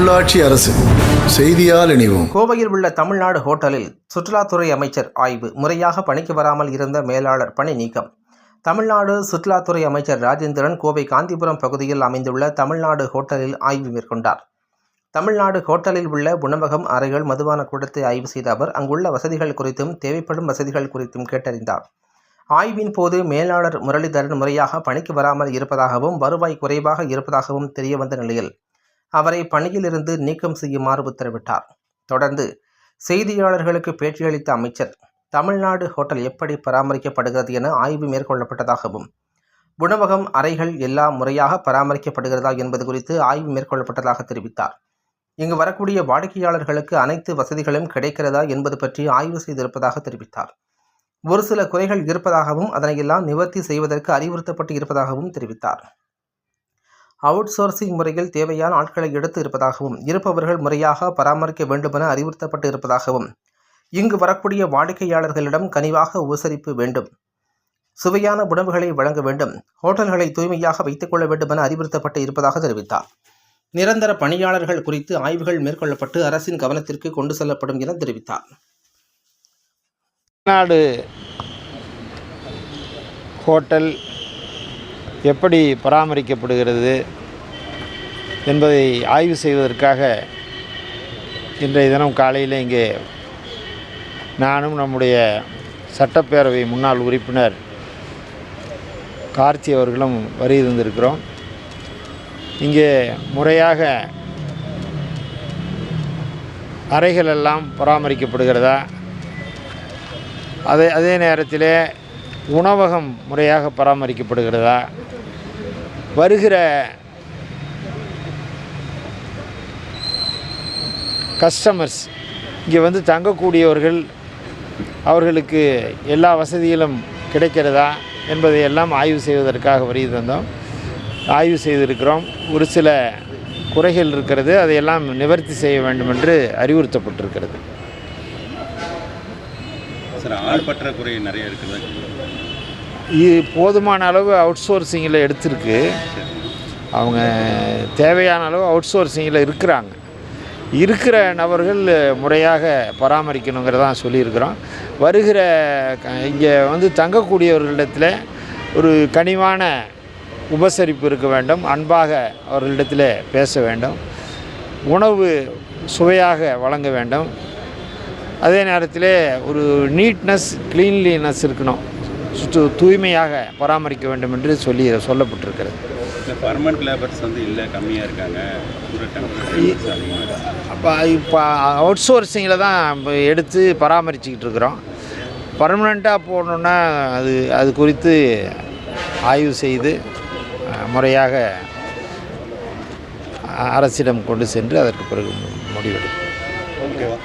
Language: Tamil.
உள்ளாட்சி அரசு செய்தியால் இணைவோம். கோவையில் உள்ள தமிழ்நாடு ஹோட்டலில் சுற்றுலாத்துறை அமைச்சர் ஆய்வு முறையாக பணிக்கு வராமல் இருந்த மேலாளர் பணி நீக்கம். தமிழ்நாடு சுற்றுலாத்துறை அமைச்சர் ராஜேந்திரன் கோவை காந்திபுரம் பகுதியில் அமைந்துள்ள தமிழ்நாடு ஹோட்டலில் ஆய்வு மேற்கொண்டார். தமிழ்நாடு ஹோட்டலில் உள்ள உணவகம் அறைகள் மதுவான கூடத்தை ஆய்வு செய்த அவர் அங்குள்ள வசதிகள் குறித்தும் தேவைப்படும் வசதிகள் குறித்தும் கேட்டறிந்தார். ஆய்வின் போது மேலாளர் முரளிதரன் முறையாக பணிக்கு வராமல் இருப்பதாகவும் வருவாய் குறைவாக இருப்பதாகவும் தெரியவந்த நிலையில் அவரை பணியிலிருந்து நீக்கம் செய்யுமாறு உத்தரவிட்டார். தொடர்ந்து செய்தியாளர்களுக்கு பேட்டியளித்த அமைச்சர் தமிழ்நாடு ஹோட்டல் எப்படி பராமரிக்கப்படுகிறது என ஆய்வு மேற்கொள்ளப்பட்டதாகவும் உணவகம் அறைகள் எல்லாம் முறையாக பராமரிக்கப்படுகிறதா என்பது குறித்து ஆய்வு மேற்கொள்ளப்பட்டதாக தெரிவித்தார். இங்கு வரக்கூடிய வாடிக்கையாளர்களுக்கு அனைத்து வசதிகளும் கிடைக்கிறதா என்பது பற்றி ஆய்வு செய்திருப்பதாக தெரிவித்தார். ஒரு சில குறைகள் இருப்பதாகவும் அதனையெல்லாம் நிவர்த்தி செய்வதற்கு அறிவுறுத்தப்பட்டு இருப்பதாகவும் தெரிவித்தார். அவுட் சோர்சிங் முறையில் தேவையான ஆட்களை எடுத்து இருப்பதாகவும் இருப்பவர்கள் முறையாக பராமரிக்க வேண்டுமென அறிவுறுத்தப்பட்டு இருப்பதாகவும் இங்கு வரக்கூடிய வாடிக்கையாளர்களிடம் கனிவாக உபசரிப்பு வேண்டும். சுவையான உணவுகளை வழங்க வேண்டும். ஹோட்டல்களை தூய்மையாக வைத்துக் கொள்ள வேண்டும் என அறிவுறுத்தப்பட்டு இருப்பதாக தெரிவித்தார். நிரந்தர பணியாளர்கள் குறித்து ஆய்வுகள் மேற்கொள்ளப்பட்டு அரசின் கவனத்திற்கு கொண்டு செல்லப்படும் என தெரிவித்தார். நாடு ஹோட்டல் எப்படி பராமரிக்கப்படுகிறது என்பதை ஆய்வு செய்வதற்காக இன்றைய தினம் காலையில் இங்கே நானும் நம்முடைய சட்டப்பேரவை முன்னாள் உறுப்பினர் கார்த்தி அவர்களும் வருகை இங்கே முறையாக அறைகள் எல்லாம் பராமரிக்கப்படுகிறதா? அதே அதே நேரத்தில் உணவகம் முறையாக பராமரிக்கப்படுகிறதா? வருகிற கஸ்டமர்ஸ் இங்கே வந்து தங்கக்கூடியவர்கள் அவர்களுக்கு எல்லா வசதிகளும் கிடைக்கிறதா என்பதை எல்லாம் ஆய்வு செய்வதற்காக வருகை தந்தோம். ஆய்வு செய்திருக்கிறோம். ஒரு சில குறைகள் இருக்கிறது. அதையெல்லாம் நிவர்த்தி செய்ய வேண்டும் என்று அறிவுறுத்தப்பட்டிருக்கிறது. சார் ஆள் பற்றாக்குறை நிறைய இருக்குது இது போதுமான அளவு அவுட் சோர்சிங்கில் எடுத்திருக்கு. அவங்க தேவையான அளவு அவுட் சோர்சிங்கில் இருக்கிறாங்க. இருக்கிற நபர்கள் முறையாக பராமரிக்கணுங்கிறதான் சொல்லியிருக்கிறோம். வருகிற இங்கே வந்து தங்கக்கூடியவர்களிடத்தில் ஒரு கனிவான உபசரிப்பு இருக்க வேண்டும். அன்பாக அவர்களிடத்தில் பேச வேண்டும். உணவு சுவையாக வழங்க வேண்டும். அதே நேரத்தில் ஒரு நீட்னஸ் க்ளீன்லினஸ் இருக்கணும். சுற்று தூய்மையாக பராமரிக்க வேண்டும் என்று சொல்லி சொல்லப்பட்டிருக்கிறது. இந்த பர்மனெண்ட் லேபர்ஸ் வந்து இல்லை கம்மியாக இருக்காங்க. அப்போ இப்போ அவுட் சோர்சிங்கில் தான் எடுத்து பராமரிச்சுக்கிட்டு இருக்கிறோம். பர்மனெண்ட்டாக போடணுன்னா அது அது குறித்து ஆய்வு செய்து முறையாக அரசிடம் கொண்டு சென்று அதற்கு பிறகு முடிவெடுக்கும் ஓகேவா